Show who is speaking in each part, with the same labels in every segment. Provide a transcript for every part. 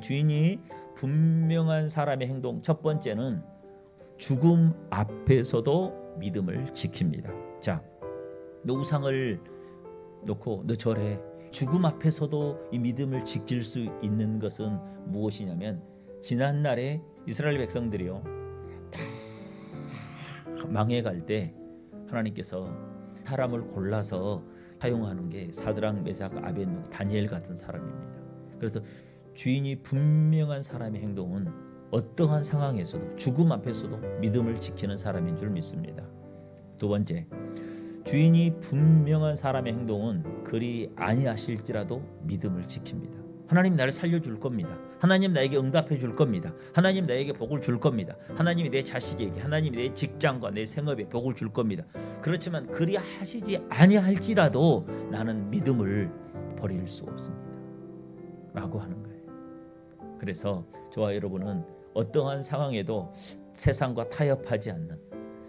Speaker 1: 주인이 분명한 사람의 행동 첫 번째는 죽음 앞에서도 믿음을 지킵니다. 자, 너 우상을 놓고 너 절해. 죽음 앞에서도 이 믿음을 지킬 수 있는 것은 무엇이냐면 지난 날에 이스라엘 백성들이요 다 망해갈 때 하나님께서 사람을 골라서 사용하는 게 사드랑 메삭 아벤누 다니엘 같은 사람입니다. 그래서 주인이 분명한 사람의 행동은 어떠한 상황에서도 죽음 앞에서도 믿음을 지키는 사람인 줄 믿습니다. 두 번째, 주인이 분명한 사람의 행동은 그리 아니하실지라도 믿음을 지킵니다. 하나님 나를 살려줄 겁니다. 하나님 나에게 응답해 줄 겁니다. 하나님 나에게 복을 줄 겁니다. 하나님이 내 자식에게, 하나님이 내 직장과 내 생업에 복을 줄 겁니다. 그렇지만 그리 하시지 아니할지라도 나는 믿음을 버릴 수 없습니다. 라고 하는 거예요. 그래서 저와 여러분은 어떠한 상황에도 세상과 타협하지 않는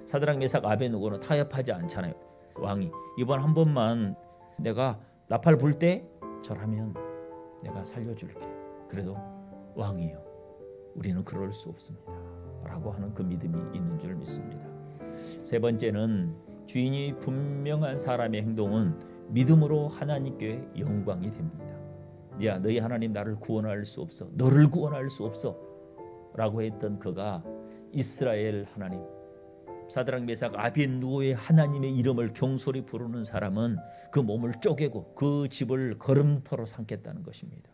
Speaker 1: 사드랑 메삭 아베누고는 타협하지 않잖아요. 왕이 이번 한 번만 내가 나팔 불때 절하면 내가 살려줄게. 그래도 왕이요. 우리는 그럴 수 없습니다. 라고 하는 그 믿음이 있는 줄 믿습니다. 세 번째는 주인이 분명한 사람의 행동은 믿음으로 하나님께 영광이 됩니다. 야, 너희 하나님 나를 구원할 수 없어. 너를 구원할 수 없어. 라고 했던 그가 이스라엘 하나님 사드랑 메삭 아벤누고의 하나님의 이름을 경솔히 부르는 사람은 그 몸을 쪼개고 그 집을 걸음터로 삼겠다는 것입니다.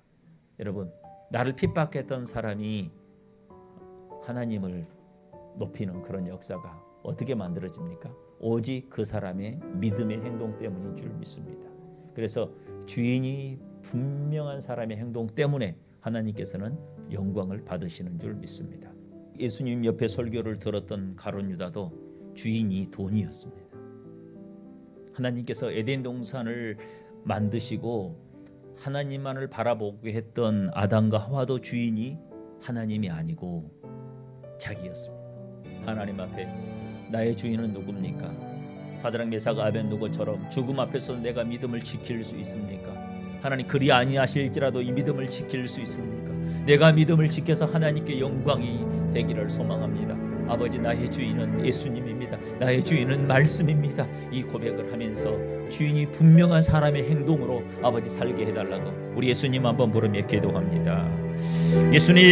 Speaker 1: 여러분 나를 핍박했던 사람이 하나님을 높이는 그런 역사가 어떻게 만들어집니까? 오직 그 사람의 믿음의 행동 때문인 줄 믿습니다. 그래서 주인이 분명한 사람의 행동 때문에 하나님께서는 영광을 받으시는 줄 믿습니다. 예수님 옆에 설교를 들었던 가론 유다도 주인이 돈이었습니다. 하나님께서 에덴 동산을 만드시고 하나님만을 바라보게 했던 아담과 하와도 주인이 하나님이 아니고 자기였습니다. 하나님 앞에 나의 주인은 누굽니까? 사드랑 메삭 아벤누고처럼 죽음 앞에서 내가 믿음을 지킬 수 있습니까? 하나님 그리 아니하실지라도 이 믿음을 지킬 수 있습니까? 내가 믿음을 지켜서 하나님께 영광이 되기를 소망합니다. 아버지 나의 주인은 예수님입니다. 나의 주인은 말씀입니다. 이 고백을 하면서 주인이 분명한 사람의 행동으로 아버지 살게 해달라고 우리 예수님 한번 부르며 기도합니다. 예수님